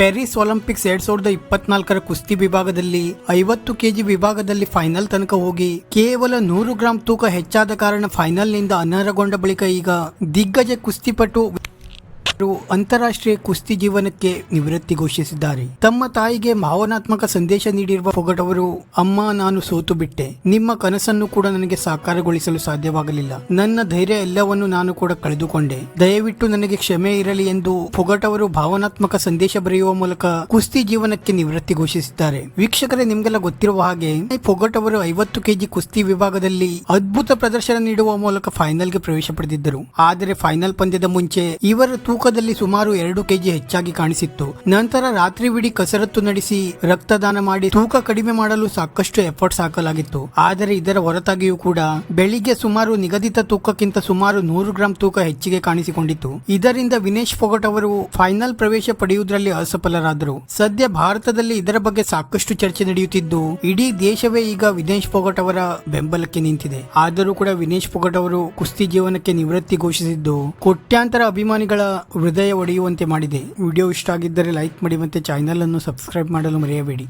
Paris Olympics ಎರಡ್ ಸಾವಿರದ ಇಪ್ಪತ್ನಾಲ್ಕರ ಕುಸ್ತಿ ವಿಭಾಗದಲ್ಲಿ ಐವತ್ತು ಕೆಜಿ ವಿಭಾಗದಲ್ಲಿ ಫೈನಲ್ ತನಕ ಹೋಗಿ ಕೇವಲ ನೂರು ಗ್ರಾಂ ತೂಕ ಹೆಚ್ಚಾದ ಕಾರಣ ಫೈನಲ್ನಿಂದ ಅನರ್ಹಗೊಂಡ ಬಳಿಕ ಈಗ ದಿಗ್ಗಜ ಕುಸ್ತಿಪಟು ಅವರು ಅಂತಾರಾಷ್ಟ್ರೀಯ ಕುಸ್ತಿ ಜೀವನಕ್ಕೆ ನಿವೃತ್ತಿ ಘೋಷಿಸಿದ್ದಾರೆ. ತಮ್ಮ ತಾಯಿಗೆ ಭಾವನಾತ್ಮಕ ಸಂದೇಶ ನೀಡಿರುವ ಫೊಗಟ್ ಅವರು, ಅಮ್ಮ, ನಾನು ಸೋತು ಬಿಟ್ಟೆ. ನಿಮ್ಮ ಕನಸನ್ನು ಕೂಡ ನನಗೆ ಸಾಕಾರಗೊಳಿಸಲು ಸಾಧ್ಯವಾಗಲಿಲ್ಲ. ನನ್ನ ಧೈರ್ಯ ಎಲ್ಲವನ್ನು ನಾನು ಕೂಡ ಕಳೆದುಕೊಂಡೆ. ದಯವಿಟ್ಟು ನನಗೆ ಕ್ಷಮೆ ಇರಲಿ ಎಂದು ಫೊಗಟ್ ಅವರು ಭಾವನಾತ್ಮಕ ಸಂದೇಶ ಬರೆಯುವ ಮೂಲಕ ಕುಸ್ತಿ ಜೀವನಕ್ಕೆ ನಿವೃತ್ತಿ ಘೋಷಿಸಿದ್ದಾರೆ. ವೀಕ್ಷಕರೇ, ನಿಮ್ಗೆಲ್ಲ ಗೊತ್ತಿರುವ ಹಾಗೆ, ಫೊಗಟ್ ಅವರು ಐವತ್ತು ಕೆಜಿ ಕುಸ್ತಿ ವಿಭಾಗದಲ್ಲಿ ಅದ್ಭುತ ಪ್ರದರ್ಶನ ನೀಡುವ ಮೂಲಕ ಫೈನಲ್ಗೆ ಪ್ರವೇಶ ಪಡೆದಿದ್ದರು. ಆದರೆ ಫೈನಲ್ ಪಂದ್ಯದ ಮುಂಚೆ ಇವರ ತೂಕದಲ್ಲಿ ಸುಮಾರು ಎರಡು ಕೆಜಿ ಹೆಚ್ಚಾಗಿ ಕಾಣಿಸಿತ್ತು. ನಂತರ ರಾತ್ರಿವಿಡೀ ಕಸರತ್ತು ನಡೆಸಿ ರಕ್ತದಾನ ಮಾಡಿ ತೂಕ ಕಡಿಮೆ ಮಾಡಲು ಸಾಕಷ್ಟು ಎಫರ್ಟ್ಸ್ ಹಾಕಲಾಗಿತ್ತು. ಆದರೆ ಇದರ ಹೊರತಾಗಿಯೂ ಕೂಡ ಬೆಳಿಗ್ಗೆ ಸುಮಾರು ನಿಗದಿತ ತೂಕಕ್ಕಿಂತ ಸುಮಾರು ನೂರು ಗ್ರಾಂ ತೂಕ ಹೆಚ್ಚಿಗೆ ಕಾಣಿಸಿಕೊಂಡಿತ್ತು. ಇದರಿಂದ ವಿನೇಶ್ ಫೋಗಟ್ ಅವರು ಫೈನಲ್ ಪ್ರವೇಶ ಪಡೆಯುವುದರಲ್ಲಿ ಅಸಫಲರಾದರು. ಸದ್ಯ ಭಾರತದಲ್ಲಿ ಇದರ ಬಗ್ಗೆ ಸಾಕಷ್ಟು ಚರ್ಚೆ ನಡೆಯುತ್ತಿದ್ದು, ಇಡೀ ದೇಶವೇ ಈಗ ವಿನೇಶ್ ಫೋಗಟ್ ಅವರ ಬೆಂಬಲಕ್ಕೆ ನಿಂತಿದೆ. ಆದರೂ ಕೂಡ ವಿನೇಶ್ ಫೋಗಟ್ ಅವರು ಕುಸ್ತಿ ಜೀವನಕ್ಕೆ ನಿವೃತ್ತಿ ಘೋಷಿಸಿದ್ದು, ಕೋಟ್ಯಾಂತರ ಅಭಿಮಾನಿಗಳ ಹೃದಯ ಒಡೆಯುವಂತೆ ಮಾಡಿದೆ. ವಿಡಿಯೋ ಇಷ್ಟ ಆಗಿದ್ದರೆ ಲೈಕ್ ಮಾಡಿ ಮತ್ತು ಚಾನಲನ್ನು ಸಬ್ಸ್ಕ್ರೈಬ್ ಮಾಡಲು ಮರೆಯಬೇಡಿ.